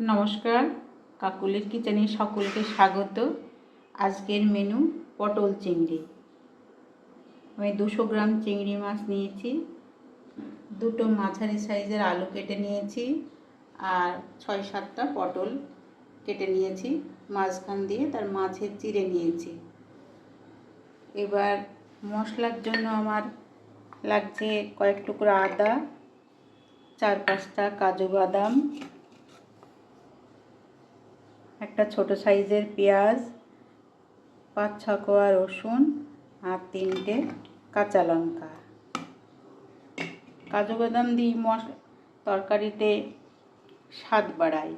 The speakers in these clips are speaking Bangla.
নমস্কার, কাকুলের কিচেনে সকলকে স্বাগত। আজকের মেনু পটল চিংড়ি। আমি দুশো গ্রাম চিংড়ি মাছ নিয়েছি, দুটো মাঝারি সাইজের আলু কেটে নিয়েছি, আর ছয় সাতটা পটল কেটে নিয়েছি, মাঝখান দিয়ে তার মাছের চিড়ে নিয়েছি। এবার মশলার জন্য আমার লাগছে কয়েক টুকরো আদা, চার পাঁচটা কাজু বাদাম একটা ছোট সাইজের পেঁয়াজ, পাঁচ ছ কোয়া রসুন আর তিনটে কাঁচা লঙ্কা। কাজু বাদাম দিই মশ, তরকারিতে স্বাদ বাড়াই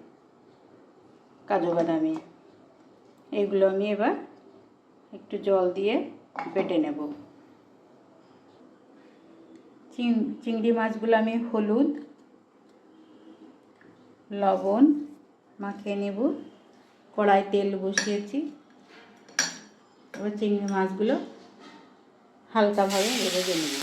কাজু বাদামে। এগুলো আমি এবার একটু জল দিয়ে বেটে নেব। চিংড়ি মাছগুলো আমি হলুদ, লবণ মাখিয়ে নেব। কড়াই তেল বসিয়েছি। এবার চিংড়ি মাছগুলো হালকাভাবে ভেজে নেব।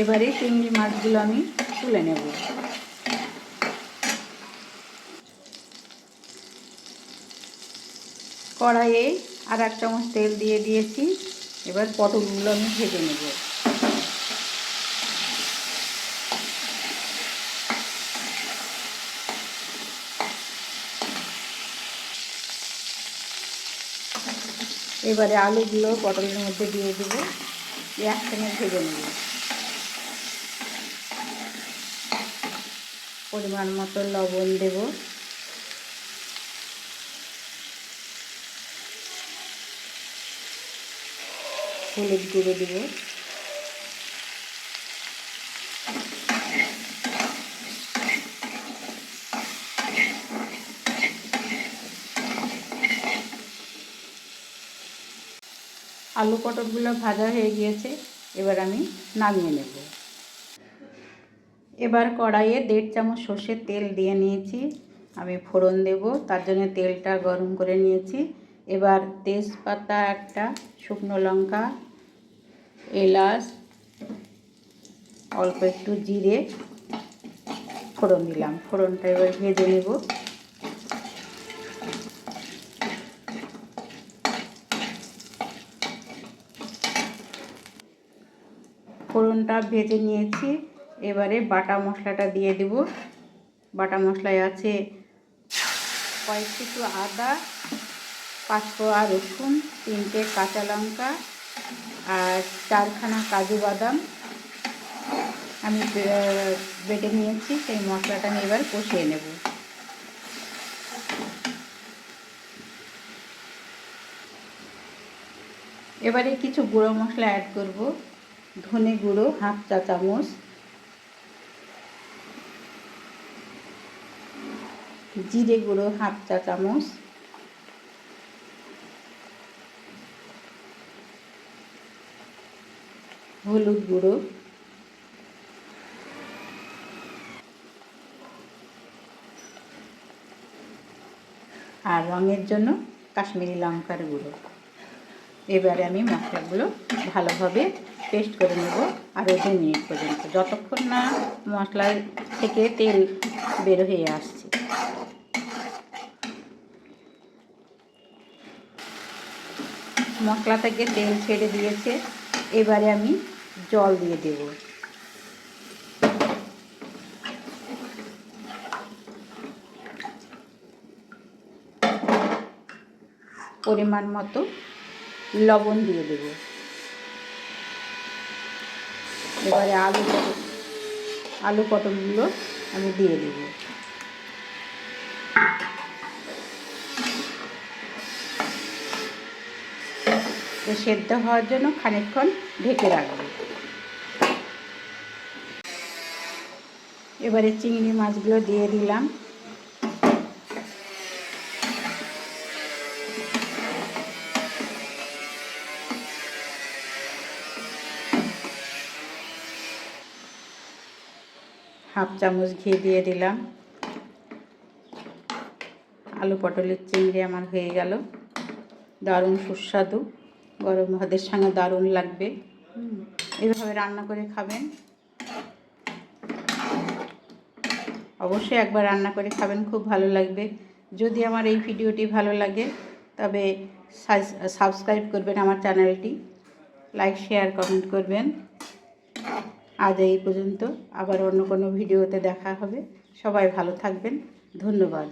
এবারে চিংড়ি মাছগুলো আমি তুলে নেব। কড়াইয়ে আর এক চামচ তেল দিয়ে দিয়েছি। এবার পটলগুলো আমি ভেজে নেব। এবারে আলুগুলো পটলের মধ্যে দিয়ে দেবো। একসঙ্গে ভেজে নেব। পরিমাণ মতো লবণ দেবো। হলুদ গুঁড়ো দেব। আলু পটলগুলো ভাজা হয়ে গিয়েছে, এবার আমি নামিয়ে নেব। এবার কড়াইয়ে দেড় চামচ সর্ষের তেল দিয়ে নিয়েছি। আমি ফোড়ন দেব, তার জন্য তেলটা গরম করে নিয়েছি। এবার তেজপাতা, একটা শুকনো লঙ্কা এলাচ, অল্প একটু জিরে, ফোড়ন দিলাম। ফোড়নটা এবার ভেজে নেব। ফোড়নটা ভেজে নিয়েছি। এবারে বাটা মশলাটা দিয়ে দেব। বাটা মশলায় আছে কয়েক কিছু আদা পাঁচ কোয়া রসুন, তিনটে কাঁচা লঙ্কা আর চারখানা কাজু বাদাম আমি বেটে নিয়েছি, সেই মশলাটা আমি এবার কষিয়ে নেব। এবারে কিছু গুঁড়ো মশলা অ্যাড করব। ধনে গুঁড়ো, হাফ চা চামচ। জিরে গুঁড়ো, হাফ চা চামচ। হলুদ গুঁড়ো। আর রঙের জন্য কাশ্মীরি লঙ্কার গুঁড়ো। এবারে আমি মশলাগুলো ভালোভাবে পেস্ট করে নেব আরও দু মিনিট পর্যন্ত। যতক্ষণ না মশলার থেকে তেল বের হয়ে আসছে। মশলা থেকে তেল ছেড়ে দিয়েছে। এবারে আমি জল দিয়ে দেব। পরিমাণ মতো লবণ দিয়ে দেব। এবারে আলু আলু পটলগুলো আমি দিয়ে দেবো। সেদ্ধ হওয়ার জন্য খানিকক্ষণ ঢেকে রাখব। এবারে চিংড়ি মাছগুলো দিয়ে দিলাম। হাফ চামচ ঘি দিয়ে দিলাম। আলু পটলের চিংড়ি আমার হয়ে গেল। দারুণ সুস্বাদু। গরম ভাতের সঙ্গে দারুণ লাগবে। এভাবে রান্না করে খাবেন। অবশ্যই একবার রান্না করে খাবেন খুব ভালো লাগবে। যদি আমার এই ভিডিওটি ভালো লাগে তবে সাবস্ক্রাইব করবেন আমার চ্যানেলটি লাইক শেয়ার কমেন্ট করবেন। আজ এই পর্যন্ত আবার অন্য কোনো ভিডিওতে দেখা হবে। সবাই ভালো থাকবেন। ধন্যবাদ।